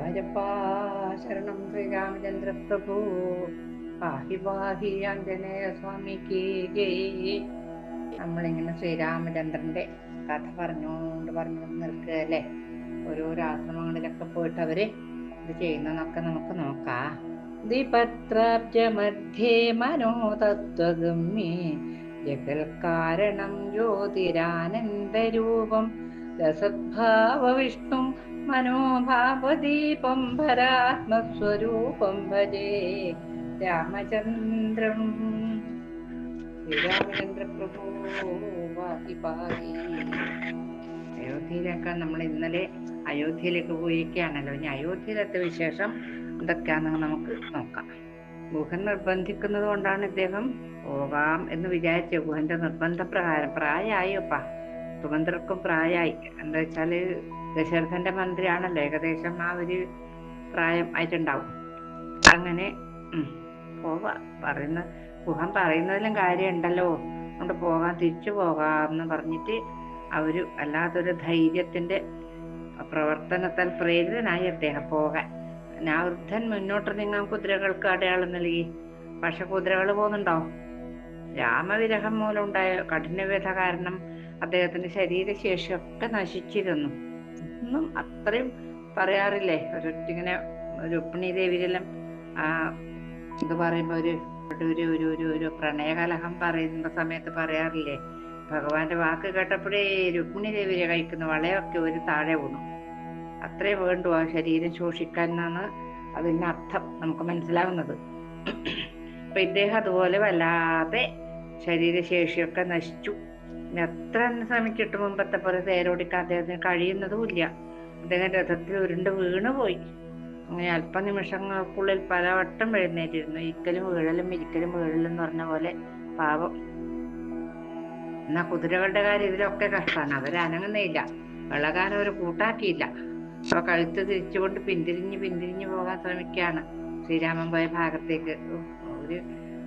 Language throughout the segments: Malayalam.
ഗുരുവായൂരപ്പാ ശരണം ശ്രീരാമചന്ദ്ര പ്രഭു പാഹി പാഹി ആഞ്ജനേയ സ്വാമിക്ക് ജയ്. നമ്മളിങ്ങനെ ശ്രീരാമചന്ദ്രന്റെ കഥ പറഞ്ഞുകൊണ്ട് പറഞ്ഞുകൊണ്ട് നിൽക്കുകയല്ലേ ഓരോരോ ആശ്രമങ്ങളിലൊക്കെ പോയിട്ട് അവർ ഇത് ചെയ്യുന്നതൊക്കെ നമുക്ക് നോക്കാം. ദ്വിപത്രാബ്ജമധ്യേ മനോതത്വഗമ്യേ കാരണം ജ്യോതിരാനന്ദരൂപം രസദ്ഭാവവിഷ്ണു മനോഭാവദീപം ഭരാത്മസ്വരൂപം ഭജേ രാമചന്ദ്രം. അയോധ്യയിലൊക്കെ നമ്മൾ ഇന്നലെ അയോധ്യയിലേക്ക് പോയിരിക്കുകയാണല്ലോ. ഇനി അയോധ്യയിലത്തെ വിശേഷം എന്തൊക്കെയാണെന്ന് നമുക്ക് നോക്കാം. ഗുഹൻ നിർബന്ധിക്കുന്നത് കൊണ്ടാണ് ഇദ്ദേഹം പോകാം എന്ന് വിചാരിച്ചു. ഗുഹന്റെ നിർബന്ധ പ്രകാരം പ്രായമായിപ്പ സുഗന്ധർക്കും പ്രായമായി. എന്താ വെച്ചാൽ ദശരഥന്റെ മന്ത്രിയാണല്ലോ ഏകദേശം ആ ഒരു പ്രായം ആയിട്ടുണ്ടാവും. അങ്ങനെ പോവാ. പറയുന്ന ഗുഹൻ പറയുന്നതിലും കാര്യമുണ്ടല്ലോ. കൊണ്ട് പോകാൻ തിരിച്ചു പോകാമെന്ന് പറഞ്ഞിട്ട് അവർ അല്ലാത്തൊരു ധൈര്യത്തിന്റെ പ്രവർത്തനത്താൽ പ്രേരിതനായി അദ്ദേഹം പോകാൻ. ഞാൻ വൃദ്ധൻ മുന്നോട്ട് നീങ്ങാൻ കുതിരകൾക്ക് അടയാളം നൽകി. പക്ഷെ കുതിരകൾ പോകുന്നുണ്ടോ? രാമവിരഹം മൂലം ഉണ്ടായ കഠിനവ്യഥ കാരണം അദ്ദേഹത്തിന്റെ ശരീരശേഷിയൊക്കെ നശിച്ചിരുന്നു. ഒന്നും അത്രയും പറയാറില്ലേ? ഒരു ഇങ്ങനെ രുക്മിണി ദേവിയിലെല്ലാം ആ ഇത് പറയുമ്പോ ഒരു ഒരു ഒരു ഒരു പ്രണയകലഹം പറയുന്ന സമയത്ത് പറയാറില്ലേ? ഭഗവാന്റെ വാക്ക് കേട്ടപ്പോഴേ രുക്മിണി ദേവിയെ കഴിക്കുന്ന വളയൊക്കെ ഒരു താഴെ വീണു. അത്രേ വേണ്ടു ആ ശരീരം ശോഷിക്കാൻ എന്നാണ് അതിന്റെ അർത്ഥം നമുക്ക് മനസ്സിലാവുന്നത്. അപ്പൊ ഇദ്ദേഹം അതുപോലെ വല്ലാതെ ശരീരശേഷിയൊക്കെ നശിച്ചു. എത്ര ശ്രമിച്ചിട്ട് മുമ്പത്തെ പോലെ തേരോടിക്കാൻ അദ്ദേഹത്തിന് കഴിയുന്നതുമില്ല അദ്ദേഹം രഥത്തിൽ ഉരുണ്ട് വീണുപോയി അങ്ങനെ അല്പനിമിഷങ്ങൾക്കുള്ളിൽ പലവട്ടം എഴുന്നേറ്റിരുന്നു. ഇക്കലും വീഴലും ഇരിക്കലും വീഴലും എന്ന് പറഞ്ഞ പോലെ പാപം എന്നാ കുതിരകളുടെ കാര്യം ഇതിലൊക്കെ കഷ്ടമാണ്. അവർ അനങ്ങുന്നില്ല ഇളകാൻ അവർ കൂട്ടാക്കിയില്ല. അപ്പൊ കഴുത്ത് തിരിച്ചുകൊണ്ട് പിന്തിരിഞ്ഞ് പിന്തിരിഞ്ഞ് പോകാൻ ശ്രമിക്കുകയാണ് ശ്രീരാമൻ പോയ ഭാഗത്തേക്ക്. ഒരു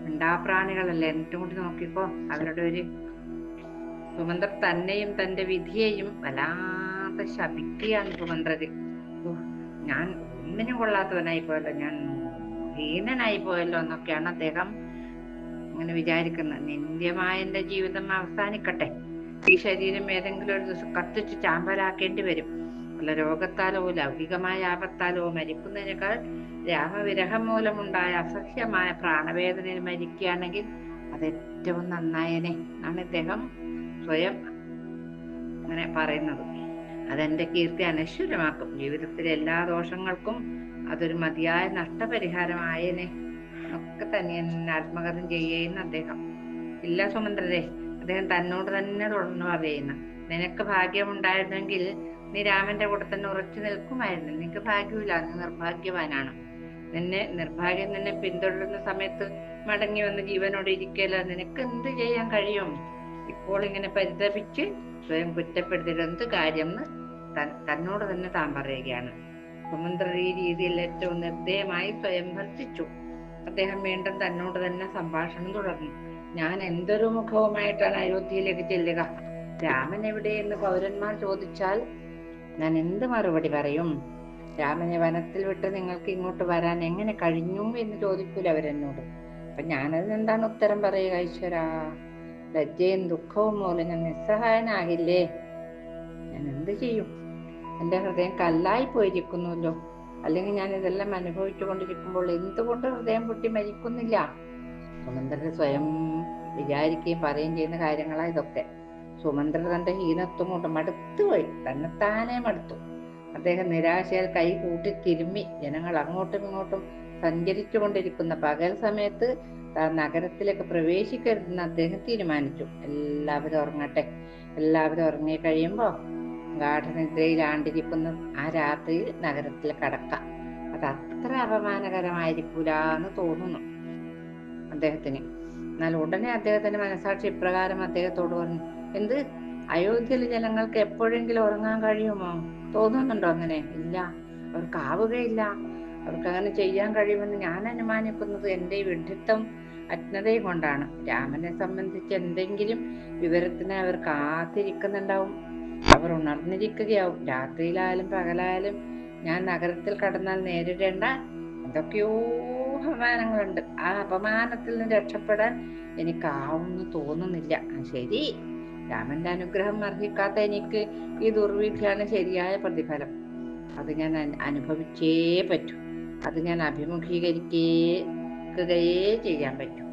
മിണ്ടാപ്രാണികളല്ലേ? എന്നിട്ടും കൂടി നോക്കിക്കോ അവരുടെ ഒരു സുമന്ത്രർ തന്നെയും തന്റെ വിധിയെയും വല്ലാതെ ശപിക്കുകയാണ് സുമന്ത്രര്. ഞാൻ ഒന്നിനും കൊള്ളാത്തവനായി പോയല്ലോ. ഞാൻ ഹീനനായി പോയല്ലോ എന്നൊക്കെയാണ് അദ്ദേഹം അങ്ങനെ വിചാരിക്കുന്നത്. നിന്ദ്യമായ എന്റെ ജീവിതം അവസാനിക്കട്ടെ. ഈ ശരീരം ഏതെങ്കിലും ഒരു ദിവസം കത്തിച്ച് ചാമ്പലാക്കേണ്ടി വരും. വല്ല രോഗത്താലോ ലൗകികമായ ആപത്താലോ മരിക്കുന്നതിനേക്കാൾ രാമവിരഹം മൂലമുണ്ടായ അസഹ്യമായ പ്രാണവേദനയിൽ മരിക്കുകയാണെങ്കിൽ അത് ഏറ്റവും നന്നായനെ എന്നാണ് ഇദ്ദേഹം സ്വയം അങ്ങനെ പറയുന്നത്. അതെന്റെ കീർത്തി അനശ്വരമാക്കും. ജീവിതത്തിലെ എല്ലാ ദോഷങ്ങൾക്കും അതൊരു മതിയായ നഷ്ടപരിഹാരമായേനെ. ഒക്കെ തന്നെ ആത്മകഥം ചെയ്യുന്ന അദ്ദേഹം. ഇല്ല സുമന്ത്രരെ അദ്ദേഹം തന്നോട് തന്നെ തുടർന്ന് പറയുന്നു. നിനക്ക് ഭാഗ്യമുണ്ടായിരുന്നെങ്കിൽ നീ രാമന്റെ കൂടെ തന്നെ ഉറച്ചു നിൽക്കുമായിരുന്നു. നിനക്ക് ഭാഗ്യമില്ല നീ നിർഭാഗ്യവാനാണ്. നിന്നെ നിർഭാഗ്യം നിന്നെ പിന്തുടരുന്ന സമയത്ത് മടങ്ങി വന്ന് ജീവനോട് ഇരിക്കല നിനക്ക് എന്ത് ചെയ്യാൻ കഴിയും? ഇപ്പോൾ ഇങ്ങനെ പരിതപിച്ച് സ്വയം കുറ്റപ്പെടുത്തിയിട്ട് എന്ത് കാര്യം എന്ന് തന്നോട് തന്നെ താൻ പറയുകയാണ്. സുമന്ത്രർ ഈ രീതിയിൽ ഏറ്റവും നിർദ്ദയമായി സ്വയം ഭർത്തിച്ചു. അദ്ദേഹം വീണ്ടും തന്നോട് തന്നെ സംഭാഷണം തുടർന്നു. ഞാൻ എന്തൊരു മുഖവുമായിട്ടാണ് അയോധ്യയിലേക്ക് ചെല്ലുക? രാമൻ എവിടെയെന്ന് പൗരന്മാർ ചോദിച്ചാൽ ഞാൻ എന്ത് മറുപടി പറയും? രാമനെ വനത്തിൽ വിട്ട് നിങ്ങൾക്ക് ഇങ്ങോട്ട് വരാൻ എങ്ങനെ കഴിഞ്ഞു? എന്ന് ചോദിക്കൂല അവരെന്നോട് അപ്പൊ ഞാനതിന് എന്താണ് ഉത്തരം പറയുക ഈശ്വരാ? ലജ്ജയും ദുഃഖവും മൂലം നിസ്സഹായനാകില്ലേ? ഞാൻ എന്ത് ചെയ്യും? എന്റെ ഹൃദയം കല്ലായി പോയിരിക്കുന്നുല്ലോ അല്ലെങ്കിൽ ഞാൻ ഇതെല്ലാം അനുഭവിച്ചു കൊണ്ടിരിക്കുമ്പോൾ എന്തുകൊണ്ട് ഹൃദയം പൊട്ടി മരിക്കുന്നില്ല? സുമന്ത്രർ സ്വയം വിചാരിക്കുകയും പറയുകയും ചെയ്യുന്ന കാര്യങ്ങളാ ഇതൊക്കെ. സുമന്ത്രർ തന്റെ ഹീനത്വം കൊണ്ട് മടുത്തുപോയി തന്നെത്താനെ മടുത്തു. അദ്ദേഹം നിരാശയാൽ കൈ കൂട്ടി തിരുമ്മി. ജനങ്ങൾ അങ്ങോട്ടും ഇങ്ങോട്ടും സഞ്ചരിച്ചു കൊണ്ടിരിക്കുന്ന പകൽ സമയത്ത് നഗരത്തിലേക്ക് പ്രവേശിക്കരുതെന്ന് അദ്ദേഹം തീരുമാനിച്ചു. എല്ലാവരും ഉറങ്ങട്ടെ. എല്ലാവരും ഉറങ്ങി കഴിയുമ്പോൾ ഗാഠനിദ്രയിൽ ആണ്ടിരിക്കുന്ന ആ രാത്രിയിൽ നഗരത്തിൽ കടക്കാം. അത് അത്ര അപമാനകരമായിരിക്കൂല എന്ന് തോന്നുന്നു അദ്ദേഹത്തിന്. എന്നാൽ ഉടനെ അദ്ദേഹത്തിന്റെ മനസാക്ഷി ഇപ്രകാരം അദ്ദേഹത്തോട് പറഞ്ഞു എന്ത്? അയോധ്യയിലെ ജനങ്ങൾക്ക് എപ്പോഴെങ്കിലും ഉറങ്ങാൻ കഴിയുമോ? തോന്നുന്നുണ്ടോ അങ്ങനെ? ഇല്ല. അവർക്ക് ആവുകയില്ല. അവർക്ക് അങ്ങനെ ചെയ്യാൻ കഴിയുമെന്ന് ഞാൻ അനുമാനിക്കുന്നത് എന്റെ വിഡ്ഢിത്തം അജ്ഞതയും കൊണ്ടാണ്. രാമനെ സംബന്ധിച്ച് എന്തെങ്കിലും വിവരത്തിന് അവർ കാത്തിരിക്കുന്നുണ്ടാവും. അവർ ഉണർന്നിരിക്കുകയാവും. രാത്രിയിലായാലും പകലായാലും ഞാൻ നഗരത്തിൽ കടന്നാൽ നേരിടേണ്ട എന്തൊക്കെയോ അപമാനങ്ങളുണ്ട്. ആ അപമാനത്തിൽ നിന്ന് രക്ഷപ്പെടാൻ എനിക്കാവുമെന്ന് തോന്നുന്നില്ല. ശരി. രാമന്റെ അനുഗ്രഹം അർഹിക്കാത്ത എനിക്ക് ഈ ദുർവിധിയാണ് ശരിയായ പ്രതിഫലം. അത് ഞാൻ അനുഭവിച്ചേ പറ്റൂ. അത് ഞാൻ അഭിമുഖീകരിക്കുകയേ ചെയ്യാൻ പറ്റൂ.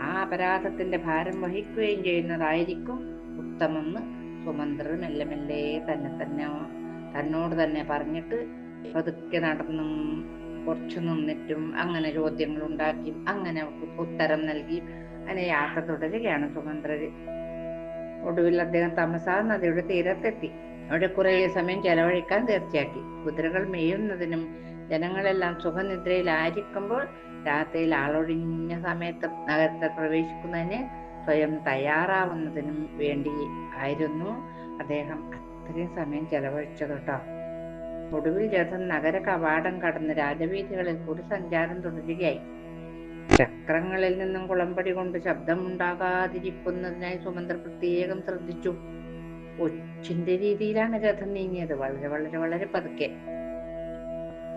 ആ അപരാധത്തിന്റെ ഭാരം വഹിക്കുകയും ചെയ്യുന്നതായിരിക്കും ഉത്തമെന്ന് സുമന്ത്രർ മെല്ലെ മെല്ലെ തന്നെ തന്നെ തന്നോട് തന്നെ പറഞ്ഞിട്ട് പതുക്കെ നടന്നും കുറച്ചു നിന്നിട്ടും അങ്ങനെ ചോദ്യങ്ങൾ ഉണ്ടാക്കി അങ്ങനെ ഉത്തരം നൽകി അങ്ങനെ യാത്ര തുടരുകയാണ് സുമന്ത്രര് ഒടുവിൽ അദ്ദേഹം തമസാ നദിയുടെ തീരത്തെത്തി. അവിടെ കുറെ സമയം ചെലവഴിക്കാൻ തീർച്ചയാക്കി. കുതിരകൾ മേയുന്നതിനും ജനങ്ങളെല്ലാം സുഖനിദ്രയിലായിരിക്കുമ്പോൾ രാത്രിയിൽ ആളൊഴിഞ്ഞ സമയത്ത് നഗരത്തിൽ പ്രവേശിക്കുന്നതിന് സ്വയം തയ്യാറാവുന്നതിനും വേണ്ടി ആയിരുന്നു അദ്ദേഹം അത്രയും സമയം ചെലവഴിച്ചത് കേട്ടോ. ഒടുവിൽ രഥം നഗര കവാടം കടന്ന് രാജവീഥികളിൽ കൂടി സഞ്ചാരം തുടരുകയായി. ചക്രങ്ങളിൽ നിന്നും കുളമ്പടി കൊണ്ട് ശബ്ദമുണ്ടാകാതിരിക്കുന്നതിനായി സുമന്ത്ര പ്രത്യേകം ശ്രദ്ധിച്ചു. ഒച്ചിന്റെ രീതിയിലാണ് രഥം നീങ്ങിയത്. വളരെ വളരെ വളരെ പതുക്കെ.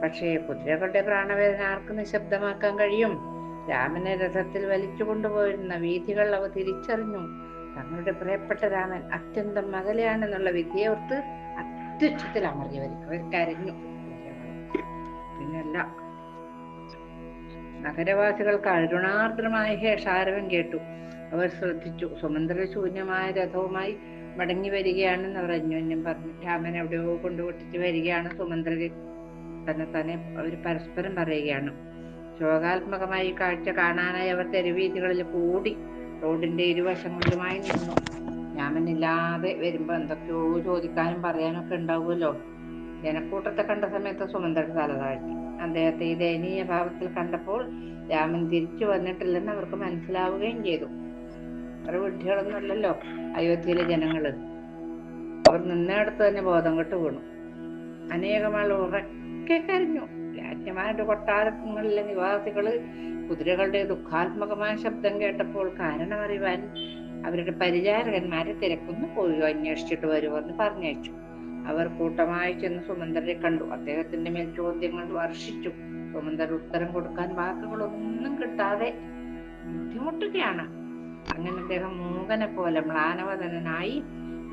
പക്ഷേ കുതിരകളുടെ പ്രാണവേദന ആർക്ക് നിശബ്ദമാക്കാൻ കഴിയും? രാമനെ രഥത്തിൽ വലിച്ചു കൊണ്ടുപോയിരുന്ന വീഥികൾ അവ തിരിച്ചറിഞ്ഞു. തങ്ങളുടെ പ്രിയപ്പെട്ട രാമൻ അത്യന്തം അകലെയാണെന്നുള്ള വിധിയോർത്ത് അത്യുച്ഛത്തിൽ അമറിയവർ അവർ കരഞ്ഞു. പിന്നല്ല. നഗരവാസികൾക്ക് അരുണാർദ്രമായ ഹേഷാരവൻ കേട്ടു. അവർ ശ്രദ്ധിച്ചു. സുമന്ത്രശൂന്യമായ രഥവുമായി മടങ്ങി വരികയാണെന്ന് അവർ അന്യോന്യം പറഞ്ഞു. രാമൻ എവിടെയോ കൊണ്ടുപൊട്ടിച്ച് വരികയാണ് സുമന്ത്രര് തന്നെ തന്നെ അവർ പരസ്പരം പറയുകയാണ്. ശോകാത്മകമായി കാഴ്ച കാണാനായി അവർ തെരുവീതികളിൽ കൂടി റോഡിന്റെ ഇരുവശങ്ങളിലുമായി നിന്നു. ഞാമനില്ലാതെ വരുമ്പോ എന്തൊക്കെയോ ചോദിക്കാനും പറയാനൊക്കെ ഉണ്ടാവുമല്ലോ. ജനക്കൂട്ടത്തെ കണ്ട സമയത്ത് സുമന്ത്രൻ തല താഴ്ത്തി അദ്ദേഹത്തെ ഈ ദയനീയ ഭാവത്തിൽ കണ്ടപ്പോൾ രാമൻ തിരിച്ചു വന്നിട്ടില്ലെന്ന് അവർക്ക് മനസ്സിലാവുകയും ചെയ്തു. അവർ വിഡ്ഢികളൊന്നുമല്ലല്ലോ അയോധ്യയിലെ ജനങ്ങൾ. അവർ നിന്നിടത്ത് തന്നെ ബോധം കെട്ട് വീണു. അനേകമാൾ ആൾ ഉറക്കെ കരഞ്ഞു. രാജ്യമാരുടെ കൊട്ടാരങ്ങളിലെ നിവാസികൾ കുതിരകളുടെ ദുഃഖാത്മകമായ ശബ്ദം കേട്ടപ്പോൾ കാരണമറിയുവാൻ അവരുടെ പരിചാരകന്മാരെ തിരക്കുന്നു പോയി അന്വേഷിച്ചിട്ട് വരുമെന്ന് പറഞ്ഞയച്ചു. അവർ കൂട്ടമായി ചെന്ന് സുമന്ദരെ കണ്ടു. അദ്ദേഹത്തിന്റെ മേൽ ചോദ്യങ്ങൾ വർഷിച്ചു. സുമന്ദർ ഉത്തരം കൊടുക്കാൻ വാക്കുകളൊന്നും കിട്ടാതെ ബുദ്ധിമുട്ടുകയാണ്. അങ്ങനെ അദ്ദേഹം മൂകനെ പോലെ മ്ലാനവദനായി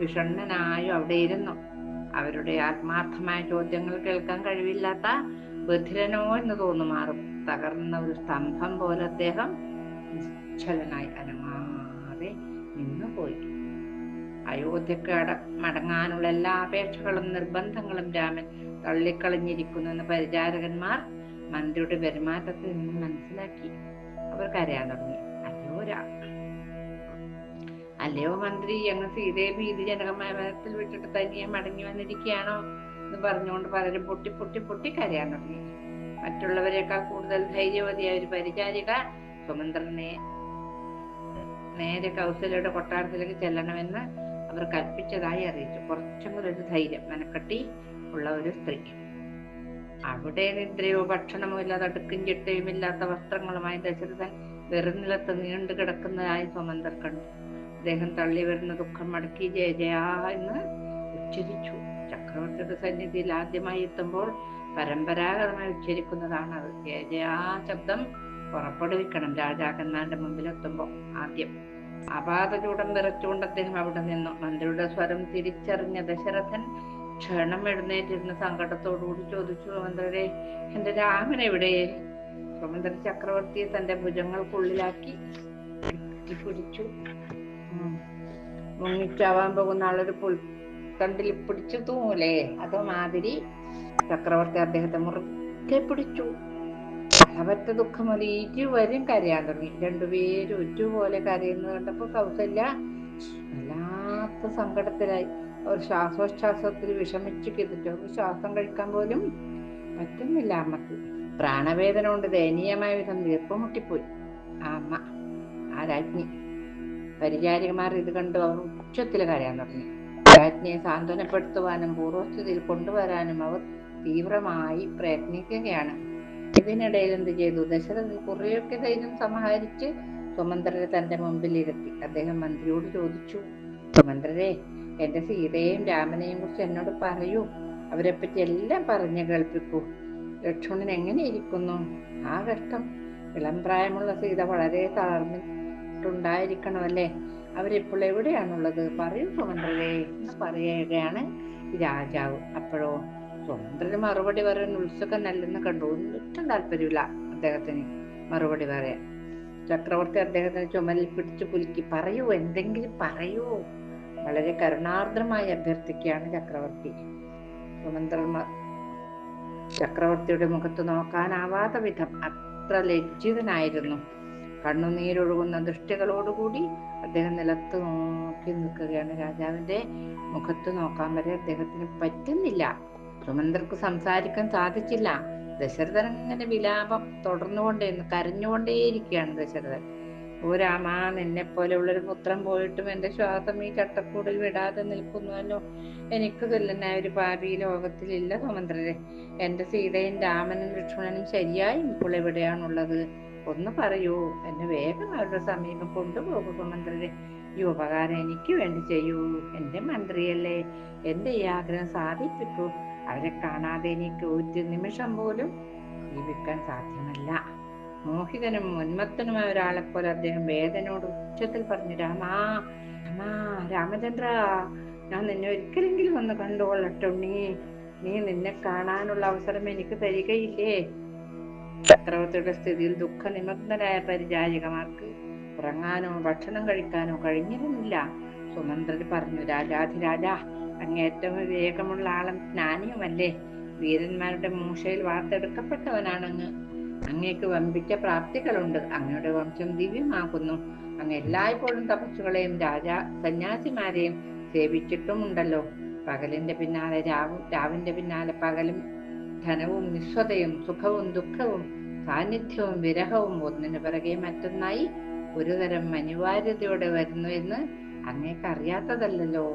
വിഷണ്ണനായും അവിടെ ഇരുന്നു. അവരുടെ ആത്മാർത്ഥമായ ചോദ്യങ്ങൾ കേൾക്കാൻ കഴിവില്ലാത്ത ബധിരനോ എന്ന് തോന്നുമാറും. തകർന്ന ഒരു സ്തംഭം പോലെ അദ്ദേഹം നിശ്ചലനായി അനങ്ങാതെ നിന്നുപോയി അയോധ്യക്ക് അട മടങ്ങാനുള്ള എല്ലാ അപേക്ഷകളും നിർബന്ധങ്ങളും രാമൻ തള്ളിക്കളഞ്ഞിരിക്കുന്നു എന്ന് പരിചാരകന്മാർ മന്ത്രിയുടെ പെരുമാറ്റത്തിൽ നിന്ന് മനസ്സിലാക്കി. അവർ കരയാൻ തുടങ്ങി. അയ്യോ അല്ലയോ മന്ത്രി അങ്ങ് സീതയെ ഭീതി വനത്തിൽ വിട്ടിട്ട് തനിയെ മടങ്ങി വന്നിരിക്കുകയാണോ എന്ന് പറഞ്ഞുകൊണ്ട് പലരും പൊട്ടി പൊട്ടി പൊട്ടി കരയാൻ തുടങ്ങി. മറ്റുള്ളവരെക്കാൾ കൂടുതൽ ധൈര്യവതിയായ ഒരു പരിചാരിക സുമന്ത്രനെ നേരെ കൗസലയുടെ കൊട്ടാരത്തിലേക്ക് ചെല്ലണമെന്ന് അവർ കൽപ്പിച്ചതായി അറിയിച്ചു. കുറച്ചും കൂടെ ഒരു ധൈര്യം മനക്കെട്ടി ഉള്ള ഒരു സ്ത്രീ. അവിടെ നിദ്രയോ ഭക്ഷണമോ ഇല്ലാതെ അടുക്കും ചിട്ടയും ഇല്ലാത്ത വസ്ത്രങ്ങളുമായി ദശരഥൻ വെറും നിലത്ത് നീണ്ടു കിടക്കുന്നതായി സുമന്തർ കണ്ടു. അദ്ദേഹം തള്ളി വരുന്ന ദുഃഖം മടക്കി ജയ ജയ എന്ന് ഉച്ചരിച്ചു. ചക്രവർത്തിയുടെ സന്നിധിയിൽ ആദ്യമായി എത്തുമ്പോൾ പരമ്പരാഗതമായി ഉച്ചരിക്കുന്നതാണ് അത്. ജയ ജയ ശബ്ദം പുറപ്പെടുവിക്കണം. രാജാക്കന്മാരുടെ മുമ്പിൽ എത്തുമ്പോൾ ആദ്യം. അപാതചൂടം വിറച്ചുകൊണ്ട് അദ്ദേഹം അവിടെ നിന്നു. മന്ത്രിയുടെ സ്വരം തിരിച്ചറിഞ്ഞ ദശരഥൻ ക്ഷണം എഴുന്നേറ്റിരുന്ന സങ്കടത്തോടുകൂടി ചോദിച്ചു സുമന്ത്രരെ എന്റെ രാമൻ എവിടെ? സുമന്ത്രൻ ചക്രവർത്തിയെ തന്റെ ഭുജങ്ങൾക്കുള്ളിലാക്കി കുടിച്ചു. മുങ്ങിച്ചാവാൻ പോകുന്ന ആളൊരു പുൽത്തണ്ടിൽ പിടിച്ചു തൂങ്ങൂലേ? അതോ മാതിരി? ചക്രവർത്തി അദ്ദേഹത്തെ മുറുക്കെ പിടിച്ചു. അവറ്റ ദുഃഖം അത് ഇരുവരും കരയാൻ തുടങ്ങി രണ്ടുപേരും ഒരുപോലെ കരയുന്നത് കണ്ടപ്പോ കൗസല്യ വല്ലാത്ത സങ്കടത്തിലായി. ഒരു ശ്വാസോച്ഛ്വാസത്തിൽ വിഷമിച്ചു കിതിച്ചു അവർക്ക് ശ്വാസം കഴിക്കാൻ പോലും പറ്റുന്നില്ല അമ്മയ്ക്ക്. പ്രാണവേദന കൊണ്ട് ദയനീയമായ വിധം വീർപ്പ് മുട്ടിപ്പോയി. ആ അമ്മ ആ രാജ്ഞി. പരിചാരികമാർ ഇത് കണ്ടു. അവർ ഉച്ചത്തിൽ കരയാൻ തുടങ്ങി. രാജ്ഞിയെ സാന്ത്വനപ്പെടുത്തുവാനും പൂർവസ്ഥിതിയിൽ കൊണ്ടുവരാനും അവർ തീവ്രമായി പ്രയത്നിക്കുകയാണ്. ഇതിനിടയിൽ എന്ത് ചെയ്തു? ദശരഥൻ കുറെയൊക്കെ ധൈര്യം സമാഹരിച്ച് സുമന്ത്രരെ തന്റെ മുമ്പിൽ ഇരുത്തി അദ്ദേഹം മന്ത്രിയോട് ചോദിച്ചു സുമന്ത്രരെ എന്റെ സീതയെയും രാമനെയും കുറിച്ച് എന്നോട് പറയൂ. അവരെപ്പറ്റി എല്ലാം പറഞ്ഞ് കേൾപ്പിക്കൂ. ലക്ഷ്മണൻ എങ്ങനെ ഇരിക്കുന്നു? ആ കഷ്ടം. ഇളം പ്രായമുള്ള സീത വളരെ തളർന്നിട്ടുണ്ടായിരിക്കണമല്ലേ അവരിപ്പോൾ എവിടെയാണുള്ളത്? പറയൂ സ്വതന്ത്രരെ. എന്ന് പറയുകയാണ് രാജാവ്. അപ്പോഴോ സ്വതന്ത്രന് മറുപടി പറയാൻ ഉത്സുകനല്ലെന്ന് കണ്ടു. ഒട്ടും താല്പര്യമില്ല അദ്ദേഹത്തിന് മറുപടി പറയാൻ. ചക്രവർത്തി അദ്ദേഹത്തിന് ചുമലിൽ പിടിച്ചു കുലുക്കി പറയൂ എന്തെങ്കിലും പറയൂ. വളരെ കരുണാർദ്രമായി അഭ്യർത്ഥിക്കുകയാണ് ചക്രവർത്തി. സുമന്ത്രന്മാർ ചക്രവർത്തിയുടെ മുഖത്ത് നോക്കാനാവാത്ത വിധം അത്ര ലജ്ജിതനായിരുന്നു. കണ്ണുനീരൊഴുകുന്ന ദൃഷ്ടികളോടുകൂടി അദ്ദേഹം നിലത്ത് നോക്കി നിൽക്കുകയാണ്. രാജാവിന്റെ മുഖത്ത് നോക്കാൻ വരെ അദ്ദേഹത്തിന് പറ്റുന്നില്ല. സുമന്ത്രർക്ക് സംസാരിക്കാൻ സാധിച്ചില്ല. ദശരഥൻ ഇങ്ങനെ വിലാപം തുടർന്നുകൊണ്ടേയിരുന്നു കരഞ്ഞുകൊണ്ടേയിരിക്കുകയാണ് ദശരഥൻ. ഓ രാമ നിന്നെ പോലെയുള്ളൊരു പുത്രൻ പോയിട്ടും എന്റെ ശ്വാസം ഈ ചട്ടക്കൂടിൽ വിടാതെ നിൽക്കുന്നുവല്ലോ എനിക്ക് തുല്യനായ ഒരു ഈ ലോകത്തിലില്ല സുമന്ത്രരെ എന്റെ സീതയും രാമനും ലക്ഷ്മണനും ശരിയായി ഇപ്പോൾ എവിടെയാണുള്ളത്? ഒന്ന് പറയൂ. എന്നെ വേഗം അവരുടെ സമീപം കൊണ്ടുപോകുക മന്ത്രിയെ ഈ ഉപകാരം എനിക്ക് വേണ്ടി ചെയ്യൂ. എന്റെ മന്ത്രിയല്ലേ. എന്റെ ഈ ആഗ്രഹം സാധിപ്പിക്കൂ. അവരെ കാണാതെ എനിക്ക് ഒരു നിമിഷം പോലും ജീവിക്കാൻ സാധ്യമല്ല. മോഹിതനും ഉന്മത്തനുമായ ഒരാളെ പോലെ അദ്ദേഹം വേദനയോട് ഉച്ചത്തിൽ പറഞ്ഞു രാമാ രാമാ രാമചന്ദ്ര ഞാൻ നിന്നെ ഒരിക്കലെങ്കിലും ഒന്ന് കണ്ടുകൊള്ളട്ടെ ഉണ്ണി. നീ നിന്നെ കാണാനുള്ള അവസരം എനിക്ക് തരികയില്ലേ? ചക്രവർത്തിയുടെ സ്ഥിതിയിൽ ദുഃഖനിമഗ്നരായ പരിചാരികമാർക്ക് ഉറങ്ങാനോ ഭക്ഷണം കഴിക്കാനോ കഴിഞ്ഞിരുന്നില്ല. സുമന്ത്രൻ പറഞ്ഞു രാജാധിരാജ അങ്ങേറ്റവും വിവേകമുള്ള ആളും ജ്ഞാനിയുമല്ലേ? വീരന്മാരുടെ മൂഷയിൽ വാർത്തെടുക്കപ്പെട്ടവനാണങ്ങ് അങ്ങേക്ക് വമ്പിച്ച പ്രാപ്തികളുണ്ട്. അങ്ങയുടെ വംശം ദിവ്യമാകുന്നു. അങ്ങ് എല്ലായ്പ്പോഴും തപസ്സുകളെയും രാജാ സന്യാസിമാരെയും സേവിച്ചിട്ടുമുണ്ടല്ലോ. പകലിന്റെ പിന്നാലെ രാവും രാവിന്റെ പിന്നാലെ പകലും ധനവും നിസ്വതയും സുഖവും ദുഃഖവും സാന്നിധ്യവും വിരഹവും ഒന്നിനു പിറകെ മറ്റൊന്നായി ഒരു തരം അനിവാര്യതയോടെ വരുന്നു എന്ന് അങ്ങേക്ക് അറിയാത്തതല്ലോ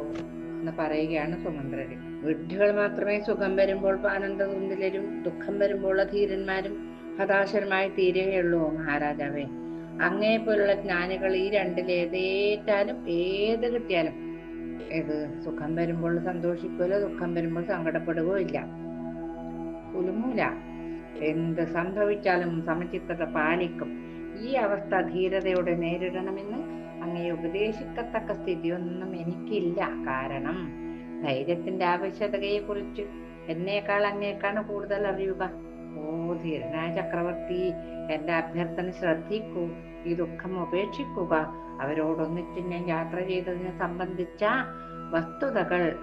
എന്ന് പറയുകയാണ് സുമന്ത്രൻ വിഡ്ഢികൾ മാത്രമേ സുഖം വരുമ്പോൾ ആനന്ദതുന്നിലരും ദുഃഖം വരുമ്പോൾ ധീരന്മാരും ഹതാശരമായി തീരുകയുള്ളൂ മഹാരാജാവേ. അങ്ങേ പോലുള്ള ജ്ഞാനികൾ ഈ രണ്ടിൽ ഏതേറ്റാലും ഏത് കിട്ടിയാലും ഏത് സുഖം വരുമ്പോൾ സന്തോഷിക്കുകയോ ദുഃഖം വരുമ്പോൾ സങ്കടപ്പെടുകയോ ഇല്ല കുലുങ്ങൂല. എന്ത് സംഭവിച്ചാലും സമചിത്തത പാലിക്കും. ഈ അവസ്ഥ ധീരതയോടെ നേരിടണമെന്ന് അങ്ങയെ ഉപദേശിക്കത്തക്ക സ്ഥിതിയൊന്നും എനിക്കില്ല. കാരണം ധൈര്യത്തിന്റെ ആവശ്യകതയെ കുറിച്ച് എന്നേക്കാൾ അങ്ങേക്കാണ് കൂടുതൽ അറിയുക. ഓ ധീരനായ ചക്രവർത്തി എന്റെ അഭ്യർത്ഥന ശ്രദ്ധിക്കൂ. ഈ ദുഃഖം ഉപേക്ഷിക്കുക. അവരോടൊന്നിച്ച് ഞാൻ യാത്ര ചെയ്തതിനെ സംബന്ധിച്ച വസ്തുതകൾ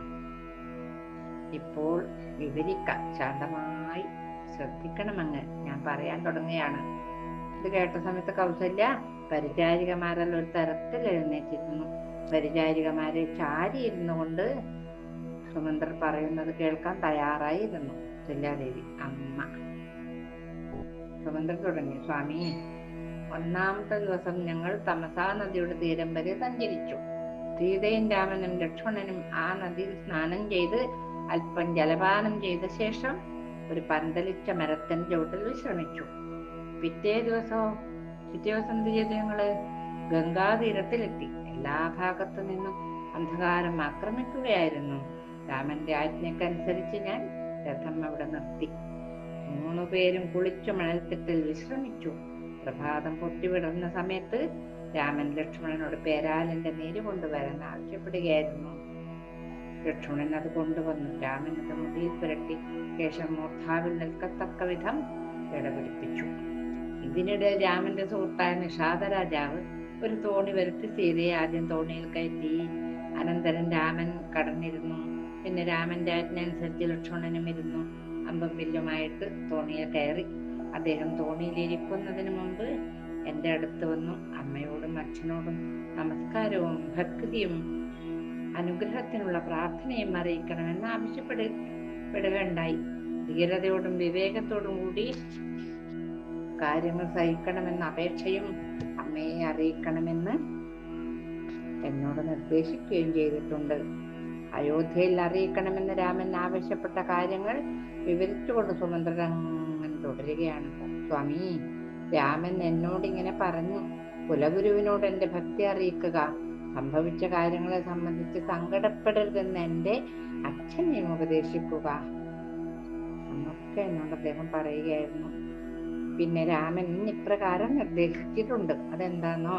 ഇപ്പോൾ വിവരിക്കാം ശാന്തമായി ശ്രദ്ധിക്കണമെന്ന് ഞാൻ പറയാൻ തുടങ്ങുകയാണ്. ഇത് കേട്ട സമയത്ത് കൗസല്യ പരിചാരികമാരെല്ലാം ഒരു തരത്തിൽ എഴുന്നേറ്റിരുന്നു. പരിചാരികമാരെ ചാരിയിരുന്നു കൊണ്ട് സുമന്ത്രർ പറയുന്നത് കേൾക്കാൻ തയ്യാറായിരുന്നു. ചെല്ലാദേവി അമ്മ. സുമന്ദർ തുടങ്ങി സ്വാമി ഒന്നാമത്തെ ദിവസം ഞങ്ങൾ തമസാ നദിയുടെ തീരം വരെ സഞ്ചരിച്ചു. സീതയും രാമനും ലക്ഷ്മണനും ആ നദിയിൽ സ്നാനം ചെയ്ത് അല്പം ജലപാനം ചെയ്ത ശേഷം ഒരു പന്തലിച്ച മരത്തിന്റെ ചുവട്ടിൽ വിശ്രമിച്ചു. പിറ്റേ ദിവസവും പിറ്റേ ദിവസം എന്ത് ചെയ്തു ഞങ്ങൾ? ഗംഗാതീരത്തിലെത്തി. എല്ലാ ഭാഗത്തു നിന്നും അന്ധകാരം ആക്രമിക്കുകയായിരുന്നു. രാമന്റെ ആജ്ഞക്കനുസരിച്ച് ഞാൻ രഥം അവിടെ നിർത്തി. മൂന്നു പേരും കുളിച്ചു മണൽത്തിട്ടിൽ വിശ്രമിച്ചു. പ്രഭാതം പൊട്ടിവിടുന്ന സമയത്ത് രാമൻ ലക്ഷ്മണനോട് പേരാലിന്റെ നേര് കൊണ്ടുവരാൻ ആവശ്യപ്പെടുകയായിരുന്നു. ലക്ഷ്മണൻ അത് കൊണ്ടുവന്നു. രാമൻ മുടിയിൽ പുരട്ടി ശേഷം മൂർധാവിൽ നിൽക്കത്തക്ക വിധം ഇടപിടിപ്പിച്ചു. ഇതിനിടെ രാമന്റെ സുഹൃത്തായ നിഷാദ രാജാവ് ഒരു തോണി വരുത്തി സീതയെ ആദ്യം തോണിയിൽ കയറ്റി. അനന്തരം രാമൻ കടന്നിരുന്നു. പിന്നെ രാമന്റെ ആജ്ഞ അനുസരിച്ച് ലക്ഷ്മണനും ഇരുന്നു. അമ്പം വില്ലുമായിട്ട് തോണിയിൽ കയറി. അദ്ദേഹം തോണിയിൽ ഇരിക്കുന്നതിന് മുമ്പ് എന്റെ അടുത്ത് വന്നു അമ്മയോടും അച്ഛനോടും നമസ്കാരവും ഭക്തിയും അനുഗ്രഹത്തിനുള്ള പ്രാർത്ഥനയും അറിയിക്കണമെന്ന് ആവശ്യപ്പെടുകയുണ്ടായി ധീരതയോടും വിവേകത്തോടും കൂടി കാര്യങ്ങൾ സഹിക്കണമെന്ന അപേക്ഷയും അമ്മയെ അറിയിക്കണമെന്ന് എന്നോട് നിർദ്ദേശിക്കുകയും ചെയ്തിട്ടുണ്ട്. അയോധ്യയിൽ അറിയിക്കണമെന്ന് രാമൻ ആവശ്യപ്പെട്ട കാര്യങ്ങൾ വിവരിച്ചുകൊണ്ട് സുമന്ത്രൻ തുടരുകയാണ്. സ്വാമി രാമൻ എന്നോട് ഇങ്ങനെ പറഞ്ഞു. കുലഗുരുവിനോട് എന്റെ ഭക്തി അറിയിക്കുക. സംഭവിച്ച കാര്യങ്ങളെ സംബന്ധിച്ച് സങ്കടപ്പെടരുതെന്ന് എന്റെ അച്ഛനെയും ഉപദേശിക്കുക. എന്നൊക്കെ എന്നോട് അദ്ദേഹം പറയുകയായിരുന്നു. പിന്നെ രാമൻ ഇപ്രകാരം നിർദ്ദേശിച്ചിട്ടുണ്ട്. അതെന്താണോ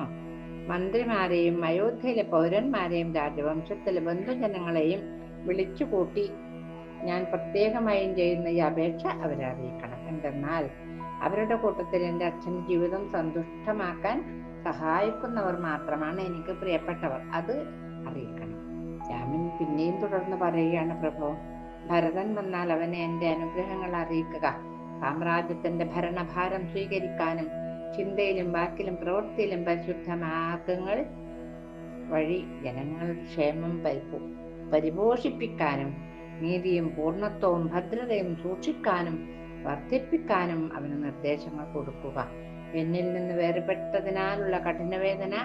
മന്ത്രിമാരെയും അയോധ്യയിലെ പൗരന്മാരെയും രാജവംശത്തിലെ ബന്ധുജനങ്ങളെയും വിളിച്ചു കൂട്ടി ഞാൻ പ്രത്യേകമായും ചെയ്യുന്ന ഈ അപേക്ഷ അവരെ അറിയിക്കണം എന്തെന്നാൽ അവരുടെ കൂട്ടത്തിൽ എന്റെ അച്ഛന്റെ ജീവിതം സന്തുഷ്ടമാക്കാൻ സഹായിക്കുന്നവർ മാത്രമാണ് എനിക്ക് പ്രിയപ്പെട്ടവർ. അത് അറിയിക്കണം. രാമൻ പിന്നെയും തുടർന്ന് പറയുകയാണ് പ്രഭു ഭരതൻ വന്നാൽ അവനെ എന്റെ അനുഗ്രഹങ്ങൾ അറിയിക്കുക. സാമ്രാജ്യത്തിന്റെ ഭരണഭാരം സ്വീകരിക്കാനും ചിന്തയിലും വാക്കിലും പ്രവൃത്തിയിലും പരിശുദ്ധ മാർഗങ്ങൾ വഴി ജനങ്ങളുടെ ക്ഷേമം പരിപോ പരിപോഷിപ്പിക്കാനും നീതിയും പൂർണത്വവും ഭദ്രതയും സൂക്ഷിക്കാനും വർദ്ധിപ്പിക്കാനും അവന് നിർദ്ദേശങ്ങൾ കൊടുക്കുക. എന്നിൽ നിന്ന് വേർപെട്ടതിനാലുള്ള കഠിനവേദന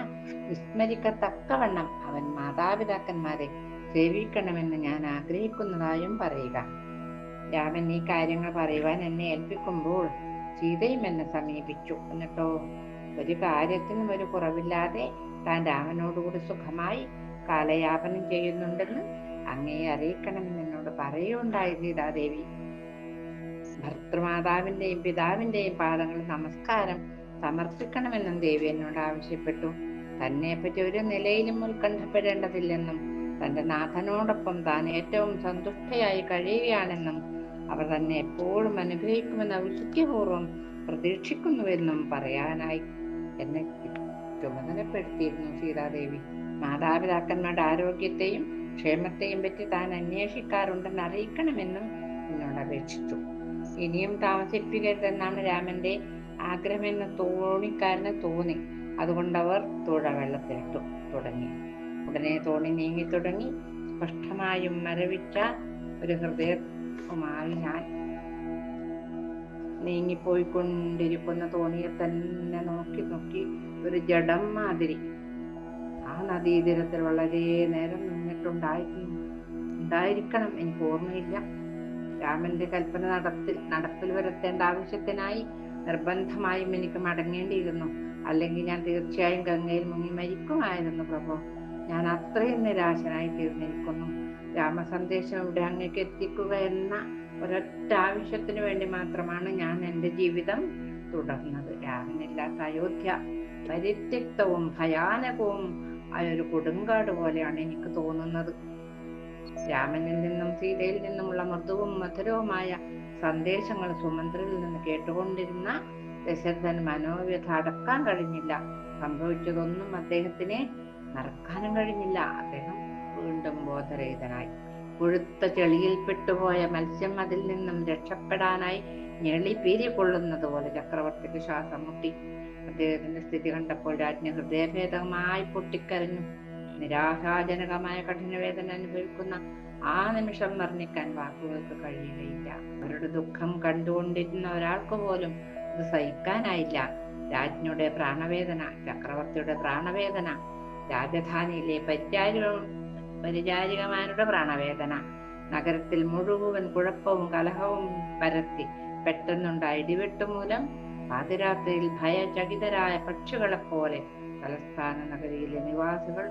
വിസ്മരിക്കത്തക്കവണ്ണം അവൻ മാതാപിതാക്കന്മാരെ സേവിക്കണമെന്ന് ഞാൻ ആഗ്രഹിക്കുന്നതായും പറയുക. രാമൻ ഈ കാര്യങ്ങൾ പറയുവാൻ എന്നെ ഏൽപ്പിക്കുമ്പോൾ സീതയും എന്നെ സമീപിച്ചു. എന്നിട്ടോ ഒരു കാര്യത്തിനും ഒരു കുറവില്ലാതെ താൻ രാമനോടുകൂടി സുഖമായി കാലയാപനം ചെയ്യുന്നുണ്ടെന്ന് അങ്ങയെ അറിയിക്കണമെന്ന് എന്നോട് പറയുകയുണ്ടായി സീതാദേവി ഭർത്തൃമാതാവിന്റെയും പിതാവിന്റെയും പാദങ്ങൾ നമസ്കാരം സമർപ്പിക്കണമെന്നും ദേവി എന്നോട് ആവശ്യപ്പെട്ടു. തന്നെ പറ്റി ഒരു നിലയിലും ഉത്കണ്ഠപ്പെടേണ്ടതില്ലെന്നും തന്റെ നാഥനോടൊപ്പം താൻ ഏറ്റവും സന്തുഷ്ടയായി കഴിയുകയാണെന്നും അവർ തന്നെ എപ്പോഴും അനുഗ്രഹിക്കുമെന്ന് ഔചിത്യപൂർവം പ്രതീക്ഷിക്കുന്നുവെന്നും പറയാനായി എന്നെ ചുമതലപ്പെടുത്തിയിരുന്നു സീതാദേവി. മാതാപിതാക്കന്മാരുടെ ആരോഗ്യത്തെയും ക്ഷേമത്തെയും പറ്റി താൻ അന്വേഷിക്കാറുണ്ടെന്ന് അറിയിക്കണമെന്നും എന്നോട് അപേക്ഷിച്ചു. ഇനിയും താമസിപ്പിക്കരുതെന്നാണ് രാമന്റെ ആഗ്രഹമെന്ന് തോണിക്കാരന് തോന്നി അതുകൊണ്ട് അവർ തുഴ വെള്ളത്തിലിട്ടു തുടങ്ങി. ഉടനെ തോണി നീങ്ങി തുടങ്ങി. സ്പഷ്ടമായും മരവിച്ച ഒരു ഹൃദയവുമായി ഞാൻ നീങ്ങിപ്പോയിക്കൊണ്ടിരിക്കുന്ന തോണിയെ തന്നെ നോക്കി നോക്കി ഒരു ജഡം മാതിരി. ആ നദീതീരത്തിൽ വളരെ നേരം നിന്നിട്ടുണ്ടായിരുന്നു ഉണ്ടായിരിക്കണം. എനിക്ക് ഓർമ്മയില്ല. രാമന്റെ കൽപ്പന നടത്തിൽ നടപ്പിൽ വരുത്തേണ്ട ആവശ്യത്തിനായി നിർബന്ധമായും എനിക്ക് മടങ്ങേണ്ടിയിരുന്നു. അല്ലെങ്കിൽ ഞാൻ തീർച്ചയായും ഗംഗയിൽ മുങ്ങി മരിക്കുമായിരുന്നു പ്രഭു. ഞാൻ അത്രയും നിരാശനായി തീർന്നിരിക്കുന്നു. രാമസന്ദേശം ഇവിടെ അങ്ങേക്ക് എത്തിക്കുക എന്ന ഒരൊറ്റ ആവശ്യത്തിന് വേണ്ടി മാത്രമാണ് ഞാൻ എന്റെ ജീവിതം തുടർന്നത്. രാമനില്ലാത്ത അയോധ്യ പരിത്യക്തവും ഭയാനകവും ആയ ഒരു കൊടുങ്കാട് പോലെയാണ് എനിക്ക് തോന്നുന്നത്. രാമനിൽ നിന്നും സീതയിൽ നിന്നുമുള്ള മൃദുവും മധുരവുമായ സന്ദേശങ്ങൾ സുമന്ത്രിൽ നിന്ന് കേട്ടുകൊണ്ടിരുന്ന ദശരഥൻ മനോവ്യഥ അടക്കാൻ കഴിഞ്ഞില്ല. സംഭവിച്ചതൊന്നും അദ്ദേഹത്തിന് മറക്കാനും കഴിഞ്ഞില്ല. അദ്ദേഹം വീണ്ടും ബോധരഹിതനായി. കൊഴുത്ത ചെളിയിൽ പെട്ടുപോയ മത്സ്യം അതിൽ നിന്നും രക്ഷപ്പെടാനായി ഞെളി പീരി കൊള്ളുന്നത് പോലെ ചക്രവർത്തിക്ക് ശ്വാസം മുട്ടി. അദ്ദേഹത്തിന്റെ സ്ഥിതി കണ്ടപ്പോൾ രാജ്ഞി ഹൃദയഭേദമായി പൊട്ടിക്കരഞ്ഞു. നിരാശാജനകമായ കഠിനവേദന അനുഭവിക്കുന്ന ആ നിമിഷം വർണിക്കാൻ വാക്കുകൾക്ക് കഴിയുകയില്ല. അവരുടെ ദുഃഖം കണ്ടുകൊണ്ടിരുന്ന ഒരാൾക്ക് പോലും ഇത് സഹിക്കാനായില്ല. രാജ്ഞിയുടെ പ്രാണവേദന ചക്രവർത്തിയുടെ പ്രാണവേദന രാജധാനിയിലെ പരിചാരികൾ പരിചാരികമാരുടെ പ്രാണവേദന നഗരത്തിൽ മുഴുവൻ കുഴപ്പവും കലഹവും പരത്തി പെട്ടെന്നുണ്ടായ ഇടിവെട്ട് മൂലം പാതിരാത്രിയിൽ ഭയചകിതരായ പക്ഷികളെ പോലെ തലസ്ഥാന നഗരിയിലെ നിവാസികൾ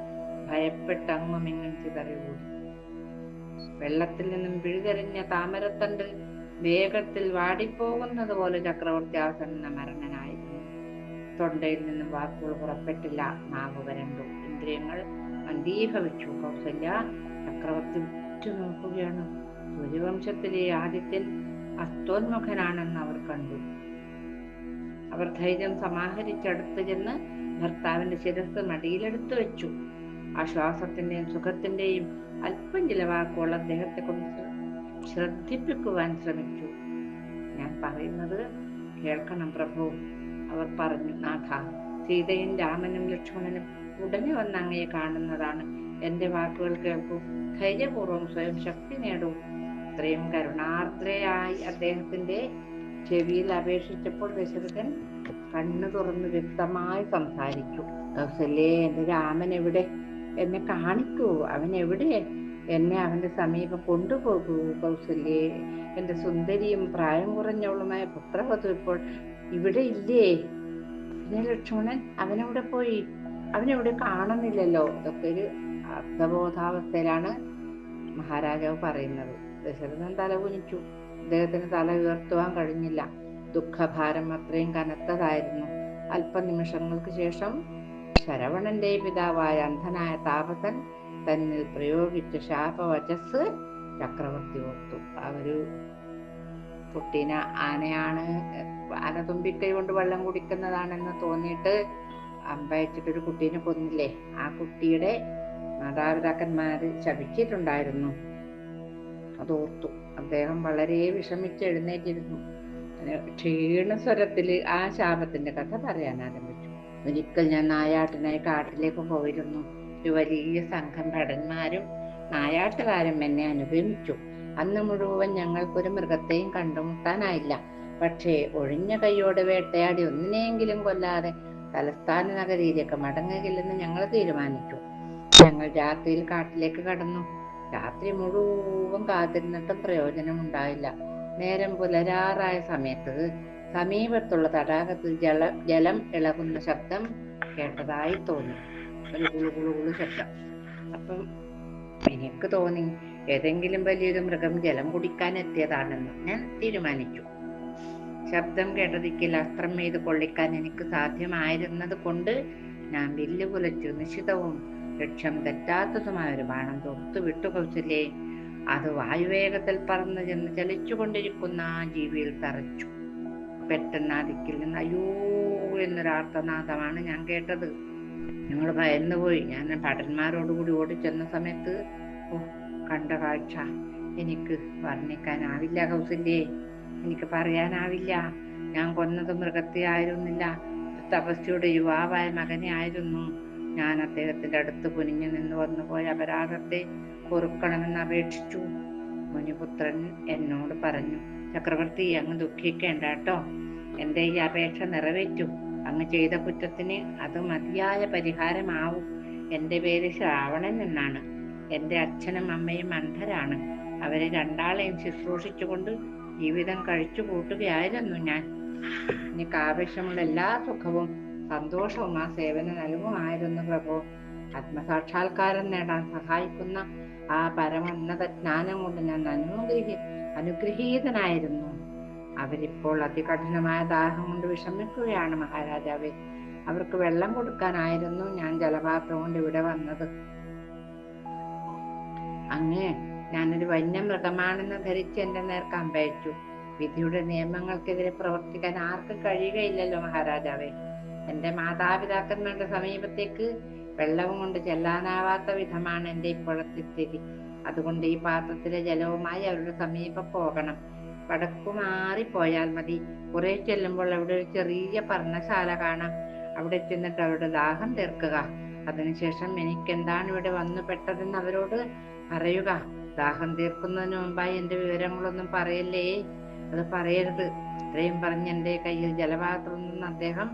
ഭയപ്പെട്ട് ചിതറി ഓടി. വെള്ളത്തിൽ നിന്നും പിഴുതെറിഞ്ഞ താമരത്തണ്ട് വേഗത്തിൽ വാടിപ്പോകുന്നത് പോലെ ചക്രവർത്തി ആസന്ന മരണനായിരുന്നു. തൊണ്ടയിൽ നിന്നും വാക്കുകൾ പുറപ്പെട്ടില്ല. നാവ് വരണ്ടു ഇന്ദ്രിയങ്ങൾ മന്ദീഭവിച്ചു കൗസല്യ ചക്രവർത്തി ഉറ്റുനോക്കുകയാണ്. സൂര്യവംശത്തിലെ ആദിത്യൻ അസ്തോന്മുഖനാണെന്ന് അവർ കണ്ടു. അവർ ധൈര്യം സമാഹരിച്ചടുത്ത് ചെന്ന് ഭർത്താവിന്റെ ശിരസ് മടിയിലെടുത്തു വെച്ചു. ആശ്വാസത്തിന്റെയും സുഖത്തിന്റെയും അല്പം ചില വാക്കുകൾ അദ്ദേഹത്തെ കൊണ്ട് ശ്രദ്ധിപ്പിക്കുവാൻ ശ്രമിച്ചു. ഞാൻ പറയുന്നത് കേൾക്കണം പ്രഭു. അവർ പറഞ്ഞു നാഥ സീതയും രാമനും ലക്ഷ്മണനും ഉടനെ വന്ന് അങ്ങയെ കാണുന്നതാണ്. എന്റെ വാക്കുകൾ കേൾക്കൂ. ധൈര്യപൂർവം സ്വയം ശക്തി നേടൂ. ഇത്രയും കരുണാർദ്രയായി അദ്ദേഹത്തിന്റെ ചെവിയിൽ അപേക്ഷിച്ചപ്പോൾ ദശരഥൻ കണ്ണു തുറന്ന് വ്യക്തമായി സംസാരിച്ചു. കൗസല്യേ എന്റെ രാമൻ എവിടെ? എന്നെ കാണിക്കൂ. അവൻ എവിടെ? എന്നെ അവന്റെ സമീപം കൊണ്ടുപോകൂ കൗസല്യേ. എന്റെ സുന്ദരിയും പ്രായം കുറഞ്ഞവളുമായ പുത്രവധു ഇപ്പോൾ ഇവിടെ ഇല്ലേ? പിന്നെ ലക്ഷ്മണൻ അവനവിടെ പോയി? അവനെവിടെ കാണുന്നില്ലല്ലോ? ഇതൊക്കെ ഒരു അർത്ഥബോധാവസ്ഥയിലാണ് മഹാരാജാവ് പറയുന്നത്. ദശരഥൻ തല കുനിച്ചു. അദ്ദേഹത്തിന് തല ഉയർത്തുവാൻ കഴിഞ്ഞില്ല. ദുഃഖഭാരം അത്രയും കനത്തതായിരുന്നു. അല്പനിമിഷങ്ങൾക്ക് ശേഷം ശരവണന്റെ പിതാവായ അന്ധനായ താപസൻ തന്നിൽ പ്രയോഗിച്ച ശാപവചസ് ചക്രവർത്തി ഓർത്തു. ആ ഒരു കുട്ടീന ആനയാണ് ആന തുമ്പിക്കൈ കൊണ്ട് വെള്ളം കുടിക്കുന്നതാണെന്ന് തോന്നിയിട്ട് അമ്പയച്ചിട്ടൊരു കുട്ടീനെ കൊന്നില്ലേ? ആ കുട്ടിയുടെ മാതാപിതാക്കന്മാര് ശപിച്ചിട്ടുണ്ടായിരുന്നു. അതോർത്തു. അദ്ദേഹം വളരെ വിഷമിച്ച് എഴുന്നേറ്റിരുന്നു. ക്ഷീണ സ്വരത്തിൽ ആ ശാപത്തിന്റെ കഥ പറയാൻ ആരംഭിച്ചു ഒരിക്കൽ ഞാൻ നായാട്ടിനായി കാട്ടിലേക്ക് പോയിരുന്നു. ഒരു വലിയ സംഘം ഭടന്മാരും നായാട്ടുകാരും എന്നെ അനുഗമിച്ചു. അന്ന് മുഴുവൻ ഞങ്ങൾക്കൊരു മൃഗത്തെയും കണ്ടുമുട്ടാനായില്ല. പക്ഷേ ഒഴിഞ്ഞ കൈയോടെ വേട്ടയാടി ഒന്നിനെയെങ്കിലും കൊല്ലാതെ തലസ്ഥാന നഗരിയിലേക്ക് മടങ്ങുകയില്ലെന്ന് ഞങ്ങൾ തീരുമാനിച്ചു. ഞങ്ങൾ രാത്രിയിൽ കാട്ടിലേക്ക് കടന്നു. രാത്രി മുഴുവൻ കാത്തിരുന്നിട്ടും പ്രയോജനമുണ്ടായില്ല. നേരം പുലരാറായ സമയത്ത് സമീപത്തുള്ള തടാകത്തിൽ ജല ജലം ഇളകുന്ന ശബ്ദം കേട്ടതായി തോന്നി. ഒരു കുളു കുളു കുളു ശബ്ദം. അപ്പം എനിക്ക് തോന്നി ഏതെങ്കിലും വലിയൊരു മൃഗം ജലം കുടിക്കാൻ എത്തിയതാണെന്ന് ഞാൻ തീരുമാനിച്ചു. ശബ്ദം കേട്ടതിക്കിൽ അസ്ത്രം ചെയ്ത് കൊള്ളിക്കാൻ എനിക്ക് സാധ്യമായിരുന്നത് കൊണ്ട് ഞാൻ വില്ല് കുലച്ചു നിശിതവും ലക്ഷ്യം തെറ്റാത്തതുമായ ഒരു ബാണം തൊടുത്തു വിട്ടു കൗശല്യേ അത് വായുവേഗത്തിൽ പറന്നു ചെന്ന് ചലിച്ചുകൊണ്ടിരിക്കുന്ന ജീവിയിൽ തറച്ചു. പെട്ടെന്ന് ആ നിന്ന് അയ്യോ എന്നൊരാർത്ഥനാദമാണ് ഞാൻ കേട്ടത്. ഞങ്ങൾ ഭയന്നുപോയി. ഞാൻ ഭടന്മാരോടുകൂടി ഓടിച്ചെന്ന സമയത്ത് ഓ കണ്ട കാഴ്ച. എനിക്ക് വർണിക്കാനാവില്ല കൗസല്യേ. എനിക്ക് പറയാനാവില്ല. ഞാൻ കൊന്നത് മൃഗത്തെ ആയിരുന്നില്ല തപസ്യയുടെ യുവാവായ മകനെ ആയിരുന്നു. ഞാൻ അദ്ദേഹത്തിന്റെ അടുത്ത് കുനിഞ്ഞു നിന്ന് വന്നുപോയ അപരാധത്തെ പൊറുക്കണമെന്ന് അപേക്ഷിച്ചു. മുനിപുത്രൻ എന്നോട് പറഞ്ഞു ചക്രവർത്തി അങ്ങ് ദുഃഖിക്കേണ്ട കേട്ടോ. എന്റെ ഈ അപേക്ഷ നിറവേറ്റും. അങ്ങ് ചെയ്ത കുറ്റത്തിന് അത് മതിയായ പരിഹാരമാവും. എന്റെ പേര് ശ്രാവണൻ എന്നാണ്. എന്റെ അച്ഛനും അമ്മയും അന്ധരാണ്. അവരെ രണ്ടാളെയും ശുശ്രൂഷിച്ചുകൊണ്ട് ജീവിതം കഴിച്ചു കൂട്ടുകയായിരുന്നു ഞാൻ. എനിക്ക് ആവശ്യമുള്ള എല്ലാ സുഖവും സന്തോഷവും ആ സേവനം നൽകുമായിരുന്നു പ്രഭു. ആത്മസാക്ഷാത്കാരം നേടാൻ സഹായിക്കുന്ന ആ പരമോന്നത ജ്ഞാനം കൊണ്ട് ഞാൻ അനുഗ്രഹി അനുഗ്രഹീതനായിരുന്നു. അവരിപ്പോൾ അതികഠിനമായ ദാഹം കൊണ്ട് വിഷമിക്കുകയാണ് മഹാരാജാവെ. അവർക്ക് വെള്ളം കൊടുക്കാനായിരുന്നു ഞാൻ ജലപാത്രം കൊണ്ട് ഇവിടെ വന്നത്. അങ്ങേ ഞാനൊരു വന്യമൃഗമാണെന്ന് ധരിച്ച് എന്റെ നേർക്ക് അമ്പയച്ചു. വിധിയുടെ നിയമങ്ങൾക്കെതിരെ പ്രവർത്തിക്കാൻ ആർക്കും കഴിയുകയില്ലല്ലോ മഹാരാജാവേ. എന്റെ മാതാപിതാക്കന്മാരുടെ സമീപത്തേക്ക് വെള്ളവും കൊണ്ട് ചെല്ലാനാവാത്ത വിധമാണ് എന്റെ ഇപ്പോഴത്തെ സ്ഥിതി. അതുകൊണ്ട് ഈ പാത്രത്തിലെ ജലവുമായി അവരുടെ സമീപം പോകണം. വടക്കു പോയാൽ മതി. കുറെ ചെല്ലുമ്പോൾ അവിടെ ഒരു ചെറിയ പർണശാല കാണാം. അവിടെ ചെന്നിട്ട് അവരുടെ ദാഹം തീർക്കുക. അതിനുശേഷം എനിക്ക് എന്താണ് ഇവിടെ വന്നു പെട്ടതെന്ന് അവരോട് പറയുക ദാഹം തീർക്കുന്നതിന് മുമ്പായി എന്റെ വിവരങ്ങളൊന്നും പറയല്ലേ? അത് പറയരുത്. ഇത്രയും പറഞ്ഞ് എന്റെ കയ്യിൽ ജലപാത്രം നിന്ന് അദ്ദേഹം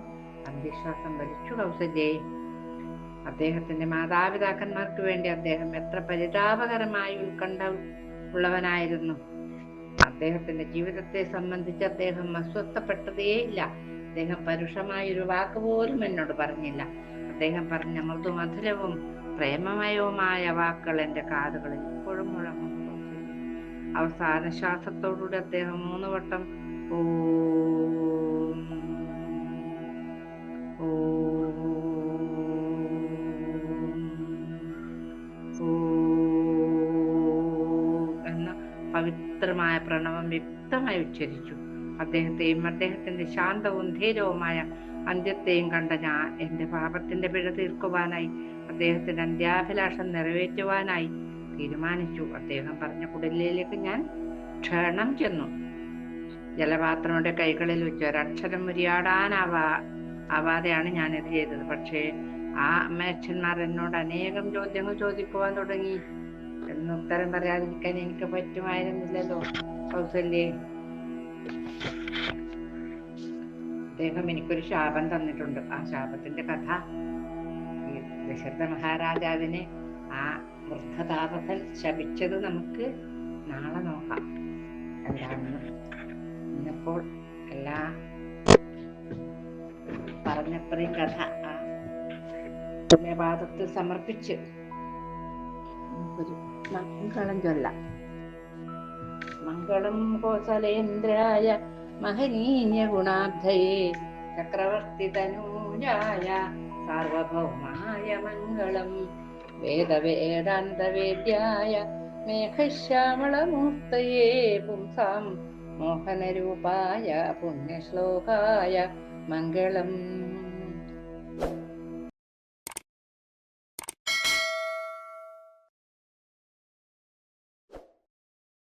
അന്ത്യശ്വാസം വലിച്ചു കൗസല്യേ. അദ്ദേഹത്തിന്റെ മാതാപിതാക്കന്മാർക്ക് വേണ്ടി അദ്ദേഹം എത്ര പരിതാപകരമായി ഉത്കണ്ഠ ഉള്ളവനായിരുന്നു. അദ്ദേഹത്തിന്റെ ജീവിതത്തെ സംബന്ധിച്ച് അദ്ദേഹം അസ്വസ്ഥപ്പെട്ടതേയില്ല അദ്ദേഹം പരുഷമായ ഒരു വാക്ക് പോലും എന്നോട് പറഞ്ഞില്ല. അദ്ദേഹം പറഞ്ഞ മൃദുമധുരവും പ്രേമമയവുമായ വാക്കുകൾ എന്റെ കാതുകളിൽ ഇപ്പോഴും മുഴങ്ങുന്നു. അവസാന ശ്വാസത്തോടുകൂടി അദ്ദേഹം മൂന്ന് വട്ടം ഓ ഓം പവിത്രമായ പ്രണവം വ്യക്തമായി ഉച്ചരിച്ചു. അദ്ദേഹത്തെയും അദ്ദേഹത്തിന്റെ ശാന്തവും ധീരവുമായ അന്ത്യത്തെയും കണ്ട ഞാൻ എന്റെ പാപത്തിന്റെ പിഴ തീർക്കുവാനായി അദ്ദേഹത്തിന്റെ അന്ത്യാഭിലാഷം നിറവേറ്റുവാനായി തീരുമാനിച്ചു. അദ്ദേഹം പറഞ്ഞ കുടലിലേക്ക് ഞാൻ ക്ഷണം ചെന്നു. ജലപാത്രങ്ങളുടെ കൈകളിൽ വെച്ച് ഒരക്ഷരം മുരിയാടാനാവാ ആവാതെയാണ് ഞാൻ ഇത് ചെയ്തത്. പക്ഷേ ആ അമ്മയച്ഛന്മാർ എന്നോട് അനേകം ചോദ്യങ്ങൾ ചോദിക്കുവാൻ തുടങ്ങി. എന്ന് ഉത്തരം പറയാതിരിക്കാൻ എനിക്ക് പറ്റുമായിരുന്നില്ലല്ലോ. കൗസല്യേ. അദ്ദേഹം എനിക്കൊരു ശാപം തന്നിട്ടുണ്ട്. ആ ശാപത്തിന്റെ കഥ ദശരഥ മഹാരാജാവിനെ ആ വൃദ്ധതാപസൻ ശപിച്ചത് നമുക്ക് നാളെ നോക്കാം. എന്താണെന്ന്. ഇന്നിപ്പോൾ എല്ലാ പറഞ്ഞപ്പോഴും കഥ ആ പുണ്യപാദത്തിൽ സമർപ്പിച്ച് നമുക്കൊരു മംഗളം മംഗളം കോസലേന്ദ്രായ മഹനീയ ഗുണാബ്ധയെ ചക്രവർത്തി തനൂജായ സാർവഭൗമായ മംഗളം. വേദവേദാന്തവേദ്യായ മേഘശ്യാമളമൂർത്തയെ പുംസാം മോഹനരൂപായ പുണ്യശ്ലോകായ മംഗളം.